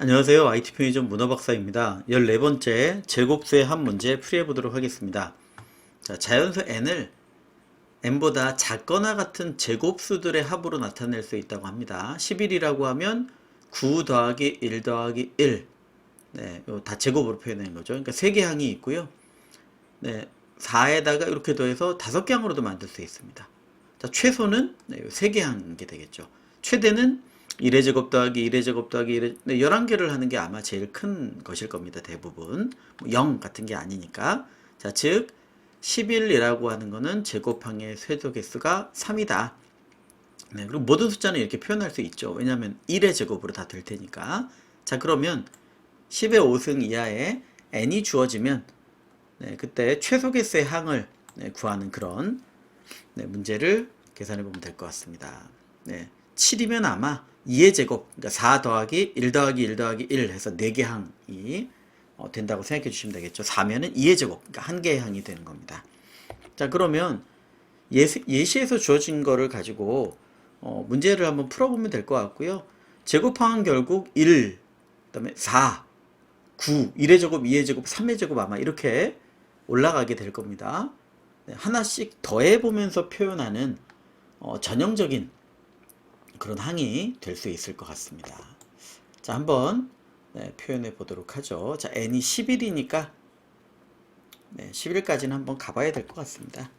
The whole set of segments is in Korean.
안녕하세요. IT 편의점 문어박사입니다. 14번째 제곱수의 한 문제 풀이해 보도록 하겠습니다. 자, 자연수 n을 n보다 작거나 같은 제곱수들의 합으로 나타낼 수 있다고 합니다. 11이라고 하면 9 더하기 1 더하기 1. 네, 요다 제곱으로 표현한 거죠. 그러니까 3개 항이 있고요. 네, 4에다가 이렇게 더해서 5개 항으로도 만들 수 있습니다. 자, 최소는 네, 3개 항이 되겠죠. 최대는 1의 제곱 더하기 1의 제곱 더하기 1의 네, 11개를 하는 게 아마 제일 큰 것일 겁니다. 대부분. 뭐0 같은 게 아니니까. 자, 즉 11이라고 하는 거는 제곱항의 쇄도 개수가 3이다. 네, 그리고 모든 숫자는 이렇게 표현할 수 있죠. 왜냐하면 1의 제곱으로 다 될 테니까. 자, 그러면 10의 5승 이하에 n이 주어지면 네, 그때 최소 개수의 항을 네, 구하는 그런 네, 문제를 계산해 보면 될 것 같습니다. 네, 7이면 아마 2의 제곱, 그러니까 4 더하기 1 더하기 1 더하기 1 해서 4개 항이 어, 된다고 생각해 주시면 되겠죠. 4면은 2의 제곱, 그러니까 한 개의 항이 되는 겁니다. 자, 그러면 예시, 예시 에서 주어진 거를 가지고 어, 문제를 한번 풀어보면 될 것 같고요. 제곱항은 결국 1, 그 다음에 4, 9, 1의 제곱, 2의 제곱, 3의 제곱 아마 이렇게 올라가게 될 겁니다. 네, 하나씩 더해보면서 표현하는 어, 전형적인 그런 항이 될 수 있을 것 같습니다. 자, 한번 네, 표현해 보도록 하죠. 자, n이 11이니까 네, 11까지는 한번 가봐야 될 것 같습니다.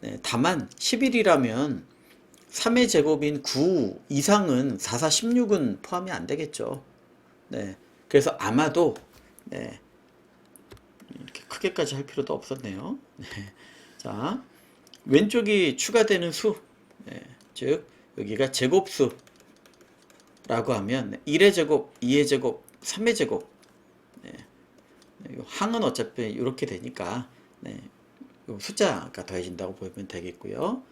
네, 다만 11이라면 3의 제곱인 9 이상은 4, 4, 16은 포함이 안 되겠죠. 네, 그래서 아마도 네, 이렇게 크게까지 할 필요도 없었네요. 네, 자, 왼쪽이 추가되는 수, 네, 즉 여기가 제곱수라고 하면 1의 제곱, 2의 제곱, 3의 제곱 네. 네, 요 항은 어차피 이렇게 되니까 네. 요 숫자가 더해진다고 보면 되겠고요.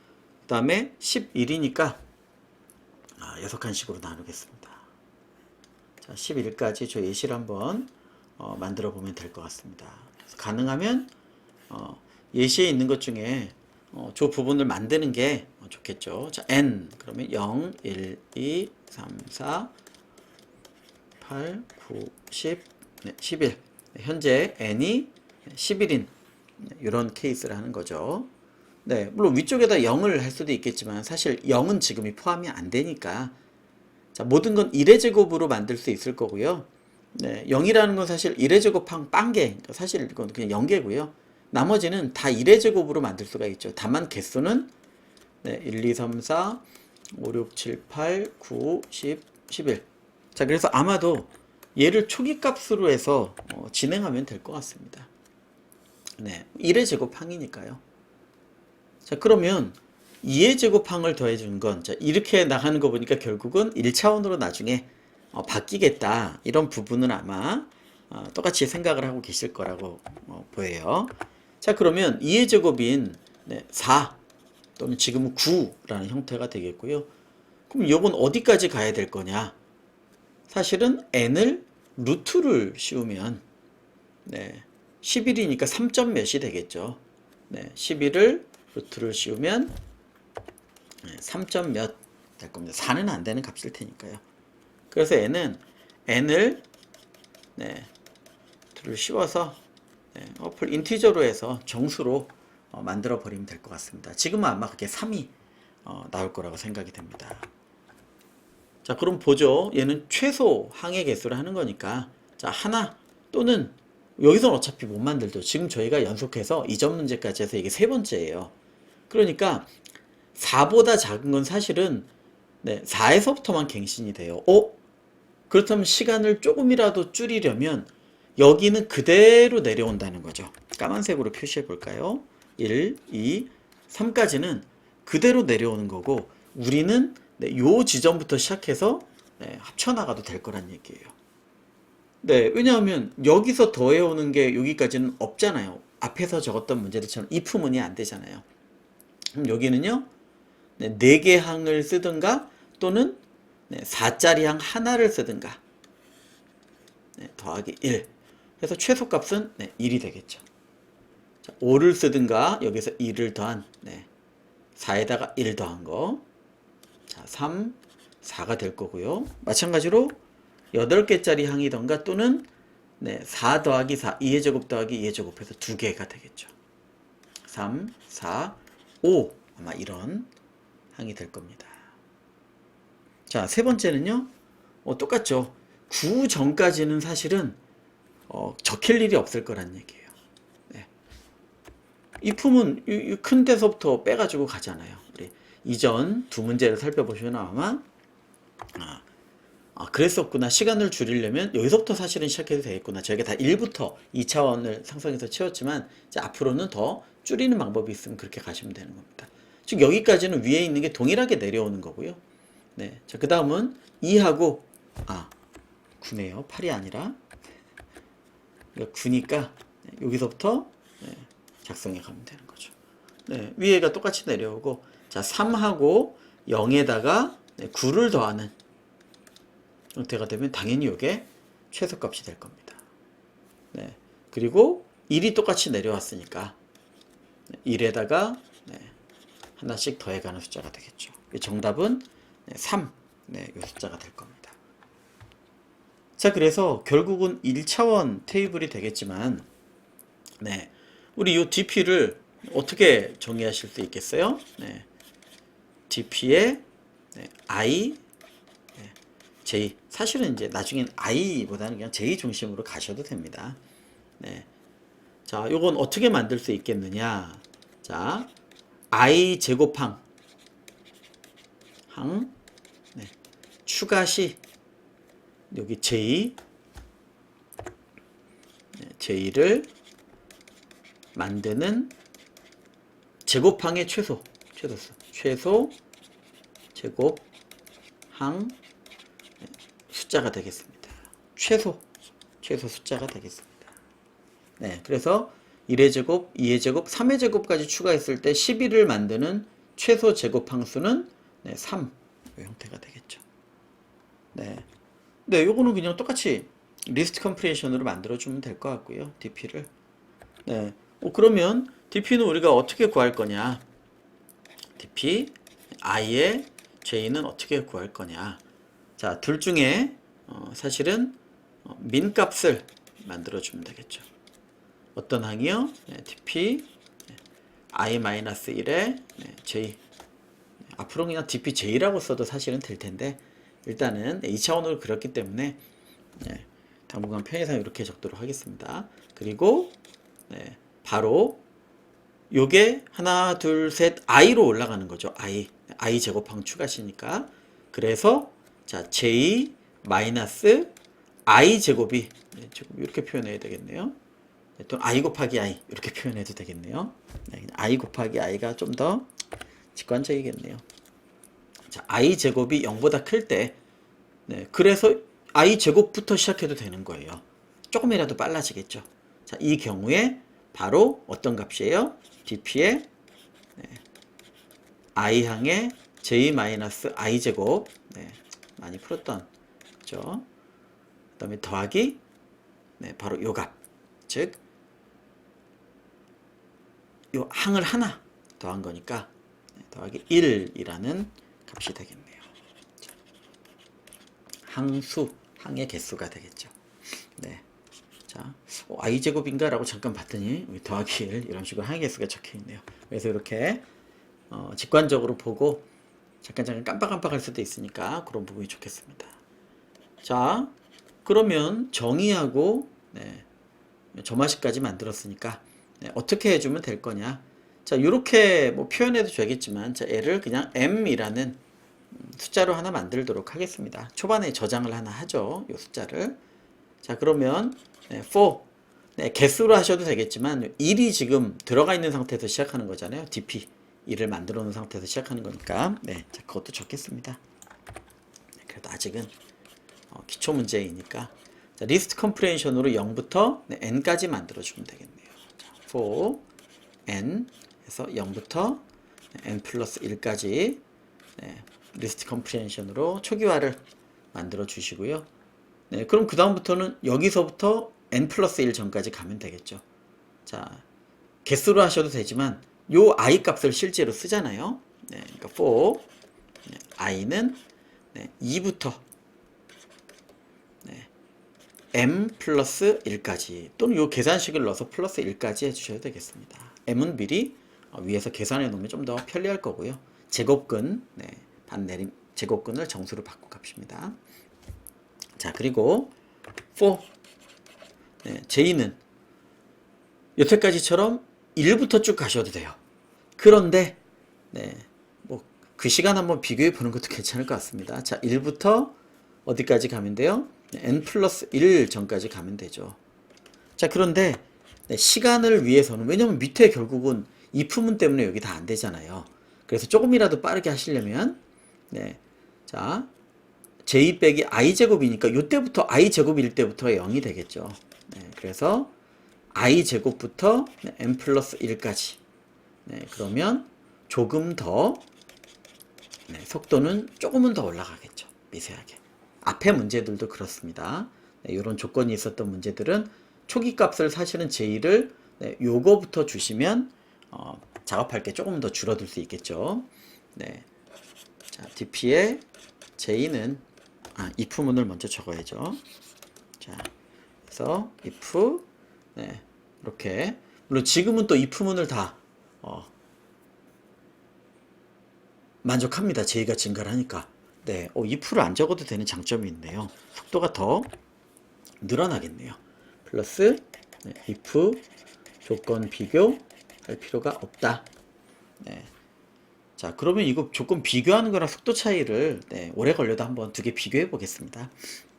그 다음에 11이니까 아, 6칸씩으로 나누겠습니다. 자, 11까지 저 예시를 한번 어, 만들어 보면 될 것 같습니다. 가능하면 어, 예시에 있는 것 중에 어, 저 부분을 만드는 게 어, 좋겠죠. 자, n 그러면 0, 1, 2, 3, 4, 8, 9, 10, 네, 11. 네, 현재 n이 11인 이런 케이스를 하는 거죠. 네, 물론 위쪽에다 0을 할 수도 있겠지만 사실 0은 지금이 포함이 안 되니까 자, 모든 건 1의 제곱으로 만들 수 있을 거고요. 네, 0이라는 건 사실 1의 제곱한 빵개. 사실 이건 그냥 0개고요. 나머지는 다 1의 제곱으로 만들 수가 있죠. 다만 개수는 네, 1, 2, 3, 4, 5, 6, 7, 8, 9, 10, 11. 자, 그래서 아마도 얘를 초기 값으로 해서 어, 진행하면 될 것 같습니다. 네, 1의 제곱항이니까요. 자, 그러면 2의 제곱항을 더해준 건, 자, 이렇게 나가는 거 보니까 결국은 1차원으로 나중에 어, 바뀌겠다. 이런 부분은 아마 어, 똑같이 생각을 하고 계실 거라고 어, 보여요. 자, 그러면 2의 제곱인 네, 4 또는 지금은 9라는 형태가 되겠고요. 그럼 이건 어디까지 가야 될 거냐? 사실은 n을 루트를 씌우면 네, 11이니까 3점 몇이 되겠죠. 네, 11을 루트를 씌우면 네, 3점 몇 될 겁니다. 4는 안 되는 값일 테니까요. 그래서 n은 n을 네, 루트를 씌워서 네, 어플 인티저로 해서 정수로 어, 만들어 버리면 될 것 같습니다. 지금은 아마 그게 3이 어, 나올 거라고 생각이 됩니다. 자, 그럼 보죠. 얘는 최소 항의 개수를 하는 거니까 자, 하나 또는 여기서는 어차피 못 만들죠. 지금 저희가 연속해서 이점 문제까지 해서 이게 세 번째예요. 그러니까 4보다 작은 건 사실은 네, 4에서부터만 갱신이 돼요. 어? 그렇다면 시간을 조금이라도 줄이려면 여기는 그대로 내려온다는 거죠. 까만색으로 표시해 볼까요? 1, 2, 3까지는 그대로 내려오는 거고 우리는 네, 요 지점부터 시작해서 네, 합쳐나가도 될 거란 얘기예요. 네, 왜냐하면 여기서 더해오는 게 여기까지는 없잖아요. 앞에서 적었던 문제들처럼 if문이 안 되잖아요. 그럼 여기는요, 네, 4개 항을 쓰든가 또는 네, 4짜리 항 하나를 쓰든가 네, 더하기 1 해서 최소값은 네, 1이 되겠죠. 자, 5를 쓰든가 여기서 2를 더한 네, 4에다가 1 더한 거. 자, 3, 4가 될 거고요. 마찬가지로 8개짜리 항이던가 또는 네, 4 더하기 4, 2의 제곱 더하기 2의 제곱해서 두 개가 되겠죠. 3, 4, 5 아마 이런 항이 될 겁니다. 자, 세 번째는요. 어, 똑같죠. 9 전까지는 사실은 어, 적힐 일이 없을 거란 얘기예요. 네. 이 품은 이- 이큰 데서부터 빼가지고 가잖아요. 우리 이전 두 문제를 살펴보시면 아마 아, 아, 그랬었구나. 시간을 줄이려면 여기서부터 사실은 시작해도 되겠구나. 저희가 다 1부터 2차원을 상상해서 채웠지만 이제 앞으로는 더 줄이는 방법이 있으면 그렇게 가시면 되는 겁니다. 즉 여기까지는 위에 있는 게 동일하게 내려오는 거고요. 네. 자, 그 다음은 2하고 아, 9네요. 8이 아니라 그러니까 9니까 여기서부터 네, 작성해 가면 되는 거죠. 네, 위에가 똑같이 내려오고 자 3하고 0에다가 9를 더하는 형태가 되면 당연히 이게 최소값이 될 겁니다. 네, 그리고 1이 똑같이 내려왔으니까 1에다가 하나씩 더해가는 숫자가 되겠죠. 정답은 3, 네, 이 숫자가 될 겁니다. 자, 그래서 결국은 1차원 테이블이 되겠지만, 네, 우리 이 DP를 어떻게 정의하실 수 있겠어요? 네, DP의 네, I, 네, J. 사실은 이제 나중엔 I보다는 그냥 J 중심으로 가셔도 됩니다. 네, 자, 요건 어떻게 만들 수 있겠느냐? 자, I 제곱항 항 네, 추가 시 여기 J 네, J를 만드는 제곱항의 최소 최소수 최소 제곱항 네, 숫자가 되겠습니다. 최소 최소 숫자가 되겠습니다. 네, 그래서 1의 제곱, 2의 제곱, 3의 제곱까지 추가했을 때 11을 만드는 최소 제곱항수는 네, 3 형태가 되겠죠. 네. 네, 요거는 그냥 똑같이 리스트 컴프레이션으로 만들어 주면 될 것 같고요. DP를. 네. 어, 그러면 DP는 우리가 어떻게 구할 거냐? DP i의 j는 어떻게 구할 거냐? 자, 둘 중에 어, 사실은 어, 민 값을 만들어 주면 되겠죠. 어떤 항이요? 네, dp 네, i-1에 네, j 네, 앞으로 그냥 dpj라고 써도 사실은 될 텐데 일단은 2차원으로 그렸기 때문에 네, 당분간 편의상 이렇게 적도록 하겠습니다. 그리고 네, 바로 요게 하나 둘 셋 i로 올라가는 거죠. i i 제곱항 추가시니까 그래서 자 j 마이너스 i 제곱이 네, 이렇게 표현해야 되겠네요. 네, 또는 i 곱하기 i 이렇게 표현해도 되겠네요. 네, i 곱하기 i가 좀 더 직관적이겠네요. 자, i 제곱이 0보다 클 때, 네, 그래서 i 제곱부터 시작해도 되는 거예요. 조금이라도 빨라지겠죠. 자, 이 경우에 바로 어떤 값이에요? dp의 네, i 항의 j 마이너스 i 제곱, 네, 많이 풀었던, 그죠? 그 다음에 더하기, 네, 바로 요 값, 즉, 요 항을 하나 더한 거니까 네, 더하기 1이라는 값이 되겠네요. 자, 항수, 항의 개수가 되겠죠. 네. 자, 어, i 제곱인가 라고 잠깐 봤더니 더하기 1 이런 식으로 항의 개수가 적혀 있네요. 그래서 이렇게 어, 직관적으로 보고 잠깐 잠깐 깜빡깜빡할 수도 있으니까 그런 부분이 좋겠습니다. 자, 그러면 정의하고 네, 점화식까지 만들었으니까 네, 어떻게 해주면 될 거냐? 자, 이렇게 뭐 표현해도 되겠지만, 자, 얘를 그냥 m이라는 음, 숫자로 하나 만들도록 하겠습니다. 초반에 저장을 하나 하죠. 이 숫자를. 자, 그러면 네, for 네, 개수로 하셔도 되겠지만 1이 지금 들어가 있는 상태에서 시작하는 거잖아요. dp 1을 만들어 놓은 상태에서 시작하는 거니까 네, 자, 그것도 적겠습니다. 네, 그래도 아직은 어, 기초 문제이니까 자, 리스트 컴프레hension으로 0부터 네, n까지 만들어 주면 되겠네요. 자, for n 해서 0부터 n 플러스 1까지 네, 리스트 컴프레hension으로 초기화를 만들어 주시고요. 네, 그럼 그 다음부터는 여기서부터 n 플러스 1 전까지 가면 되겠죠. 자, 개수로 하셔도 되지만 요 i 값을 실제로 쓰잖아요. 네, 그러니까 for 네, i는 네, 2부터 m 플러스 1까지 또는 요 계산식을 넣어서 플러스 1까지 해주셔야 되겠습니다. m은 미리 어, 위에서 계산해 놓으면 좀 더 편리할 거고요. 제곱근 네, 반내림 제곱근을 정수로 바꾼 값입니다. 자 그리고 4 네, j는 여태까지처럼 1부터 쭉 가셔도 돼요. 그런데 네, 뭐 그 시간 한번 비교해 보는 것도 괜찮을 것 같습니다. 자, 1부터 어디까지 가면 돼요? 네, n 플러스 1 전까지 가면 되죠. 자, 그런데 네, 시간을 위해서는 왜냐면 밑에 결국은 이 품문 때문에 여기 다 안 되잖아요. 그래서 조금이라도 빠르게 하시려면 네, 자 j 빼기 i 제곱이니까 이때부터 i 제곱일 때부터 0이 되겠죠. 네, 그래서 i 제곱부터 네, n 플러스 1까지. 네, 그러면 조금 더 네, 속도는 조금은 더 올라가겠죠. 미세하게. 앞에 문제들도 그렇습니다. 네, 이런 조건이 있었던 문제들은 초기 값을 사실은 j를 네, 요거부터 주시면 어, 작업할 게 조금 더 줄어들 수 있겠죠. 네. 자, dp의 j는 아, if 문을 먼저 적어야죠. 자, 그래서 if 네, 이렇게 물론 지금은 또 if 문을 다 어, 만족합니다. j가 증가를 하니까. 네, 어, if를 안 적어도 되는 장점이 있네요. 속도가 더 늘어나겠네요. 플러스 네, if 조건 비교 할 필요가 없다. 네. 자, 그러면 이거 조건 비교하는 거랑 속도 차이를 네, 오래 걸려도 한번 두 개 비교해 보겠습니다.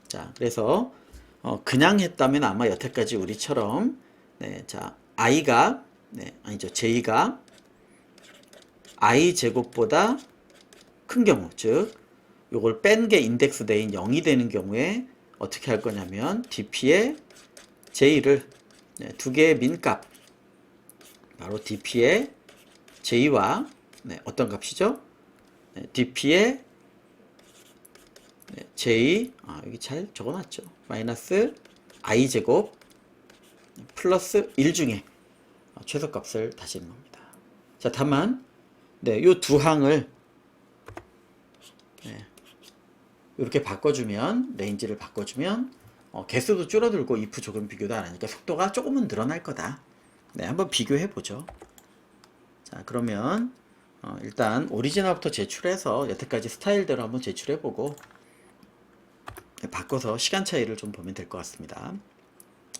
자, 그래서 어, 그냥 했다면 아마 여태까지 우리처럼 네, 자, i가 네, 아니죠. j가 i 제곱보다 큰 경우, 즉 요걸 뺀 게 인덱스 대인 0이 되는 경우에 어떻게 할 거냐면 dp의 j를 네, 두 개의 민값 바로 dp의 j와 네, 어떤 값이죠? 네, dp의 네, j 아, 여기 잘 적어놨죠. 마이너스 i 제곱 플러스 1 중에 어, 최소값을 다시는 겁니다. 자, 다만 네, 요 두 항을 네, 이렇게 바꿔주면 레인지를 바꿔주면 어, 개수도 줄어들고 if 조금 비교도 안 하니까 속도가 조금은 늘어날 거다. 네, 한번 비교해 보죠. 자, 그러면 어, 일단 오리지널부터 제출해서 여태까지 스타일대로 한번 제출해 보고 네, 바꿔서 시간 차이를 좀 보면 될 것 같습니다.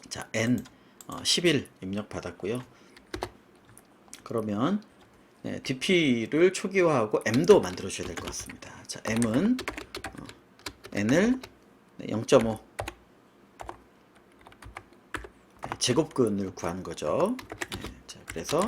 자, n 어, 10일 입력 받았고요. 그러면 네, dp를 초기화하고 m도 만들어 줘야 될 것 같습니다. 자, m은 어, n을 0.5 네, 제곱근을 구하는 거죠. 네, 자, 그래서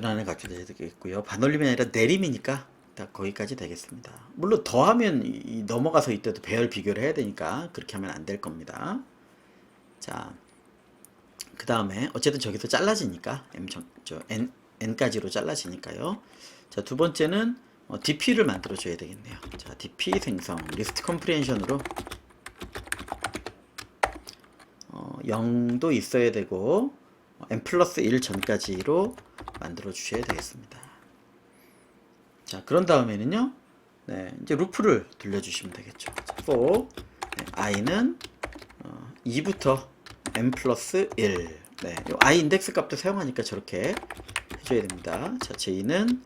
변환을 갖춰야 되겠고요. 반올림이 아니라 내림이니까 딱 거기까지 되겠습니다. 물론 더하면 넘어가서 이때도 배열 비교를 해야 되니까 그렇게 하면 안 될 겁니다. 자, 그 다음에 어쨌든 저기서 잘라지니까 m 정, 저 n n까지로 잘라지니까요. 자, 두 번째는 어, dp를 만들어 줘야 되겠네요. 자, dp 생성 리스트 컴프리hension으로 어, 0도 있어야 되고 어, n 플러스 1 전까지로 만들어 주셔야 되겠습니다. 자, 그런 다음에는요. 네, 이제 루프를 돌려주시면 되겠죠. 자, for 네, i는 어, 2부터 n 플러스 1. 네, 요 i 인덱스 값도 사용하니까 저렇게 해줘야 됩니다. 자, j는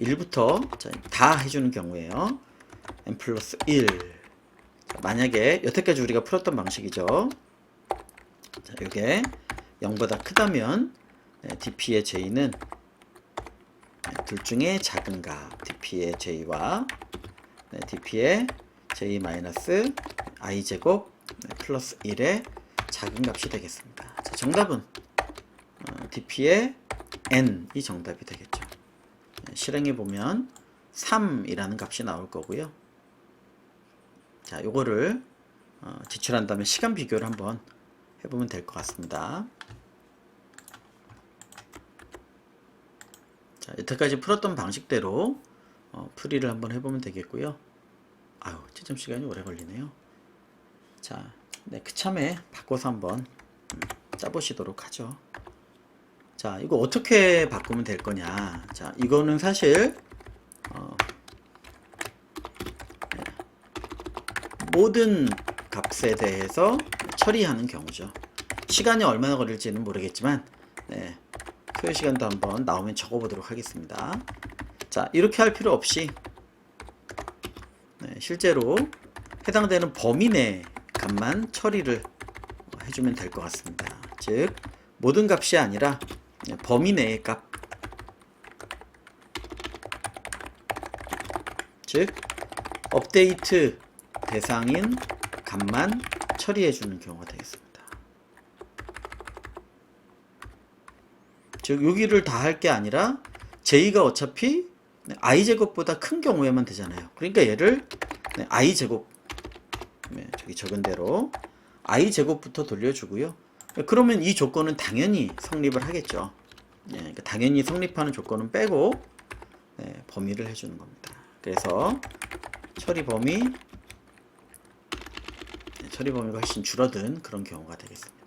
1부터 자, 다 해주는 경우에요. n 플러스 1. 자, 만약에 여태까지 우리가 풀었던 방식이죠. 자, 이게 0보다 크다면 네, dp의 j는 네, 둘 중에 작은 값 dp의 j와 네, dp의 j 마이너스 i 제곱 네, 플러스 1의 작은 값이 되겠습니다. 자, 정답은 어, dp의 n이 정답이 되겠죠. 네, 실행해 보면 3이라는 값이 나올 거고요. 자, 요거를 어, 제출한 다음에 시간 비교를 한번 해보면 될 것 같습니다. 자, 여태까지 풀었던 방식대로 어, 풀이를 한번 해보면 되겠고요. 아유, 채점 시간이 오래 걸리네요. 자, 네, 그참에 바꿔서 한번 음, 짜보시도록 하죠. 자, 자, 이거 어떻게 바꾸면 될 거냐. 자, 이거는 사실, 어, 네. 모든 값에 대해서 처리하는 경우죠. 시간이 얼마나 걸릴지는 모르겠지만, 네. 소요 시간도 한번 나오면 적어보도록 하겠습니다. 자, 이렇게 할 필요 없이, 네, 실제로 해당되는 범위 내 값만 처리를 해주면 될 것 같습니다. 즉, 모든 값이 아니라 범위 내의 값. 즉, 업데이트 대상인 값만 처리해주는 경우가 되겠습니다. 즉, 여기를 다 할 게 아니라 j가 어차피 i제곱보다 큰 경우에만 되잖아요. 그러니까 얘를 i제곱 네, 저기 적은 대로 i제곱부터 돌려주고요. 그러면 이 조건은 당연히 성립을 하겠죠. 예, 그러니까 당연히 성립하는 조건은 빼고 네, 범위를 해주는 겁니다. 그래서 처리 범위 네, 처리 범위가 훨씬 줄어든 그런 경우가 되겠습니다.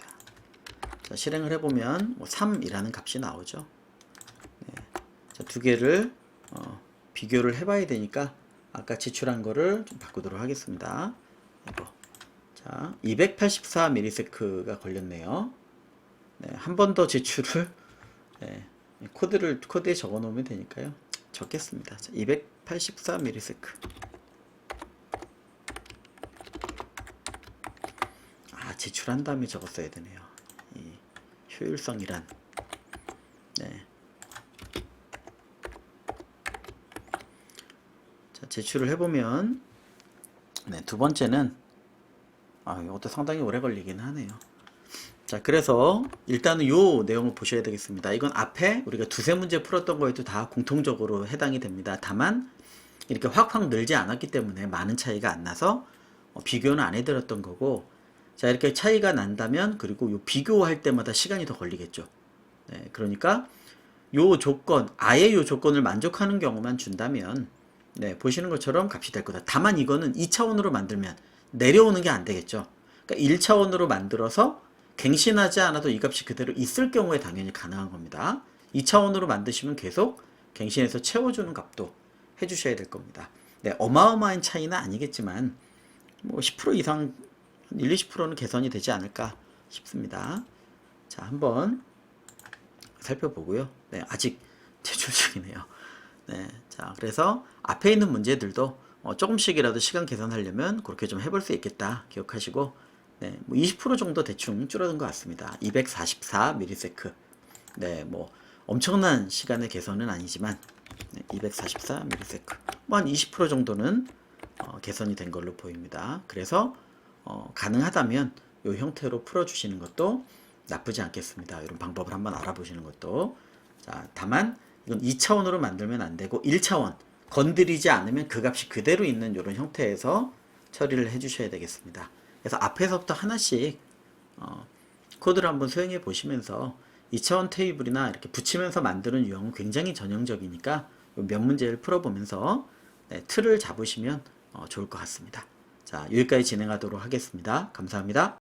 자, 실행을 해보면 뭐 3이라는 값이 나오죠. 네, 자, 두 개를 어, 비교를 해봐야 되니까 아까 제출한 거를 좀 바꾸도록 하겠습니다. 이거. 자, 284ms가 걸렸네요. 네, 한 번더 제출을 네, 코드를 코드에 적어 놓으면 되니까요. 적겠습니다. 자, 284ms. 아, 제출한 다음에 적었어야 되네요. 이 효율성이란. 네. 자, 제출을 해보면, 네, 두 번째는, 아, 이것도 상당히 오래 걸리긴 하네요. 자, 그래서 일단은 요 내용을 보셔야 되겠습니다. 이건 앞에 우리가 두세 문제 풀었던 거에도 다 공통적으로 해당이 됩니다. 다만, 이렇게 확확 늘지 않았기 때문에 많은 차이가 안 나서 어, 비교는 안 해드렸던 거고, 자, 이렇게 차이가 난다면, 그리고 요 비교할 때마다 시간이 더 걸리겠죠. 네, 그러니까, 요 조건, 아예 요 조건을 만족하는 경우만 준다면, 네, 보시는 것처럼 값이 될 거다. 다만 이거는 2차원으로 만들면 내려오는 게 안 되겠죠. 그러니까 1차원으로 만들어서 갱신하지 않아도 이 값이 그대로 있을 경우에 당연히 가능한 겁니다. 2차원으로 만드시면 계속 갱신해서 채워주는 값도 해주셔야 될 겁니다. 네, 어마어마한 차이는 아니겠지만 뭐 10% 이상 1, 20%는 개선이 되지 않을까 싶습니다. 자, 한번 살펴보고요. 네, 아직 제출 중이네요. 네, 자, 그래서 앞에 있는 문제들도 어, 조금씩이라도 시간 계산하려면 그렇게 좀 해볼 수 있겠다 기억하시고, 네, 뭐 20% 정도 대충 줄어든 것 같습니다. 244ms. 네, 뭐 엄청난 시간의 개선은 아니지만 네, 244ms. 뭐한20% 정도는 어, 개선이 된 걸로 보입니다. 그래서 어, 가능하다면 이 형태로 풀어주시는 것도 나쁘지 않겠습니다. 이런 방법을 한번 알아보시는 것도. 자, 다만 이건 2차원으로 만들면 안 되고 1차원 건드리지 않으면 그 값이 그대로 있는 이런 형태에서 처리를 해주셔야 되겠습니다. 그래서 앞에서부터 하나씩 어, 코드를 한번 수행해 보시면서 2차원 테이블이나 이렇게 붙이면서 만드는 유형은 굉장히 전형적이니까 몇 문제를 풀어보면서 네, 틀을 잡으시면 어, 좋을 것 같습니다. 자, 여기까지 진행하도록 하겠습니다. 감사합니다.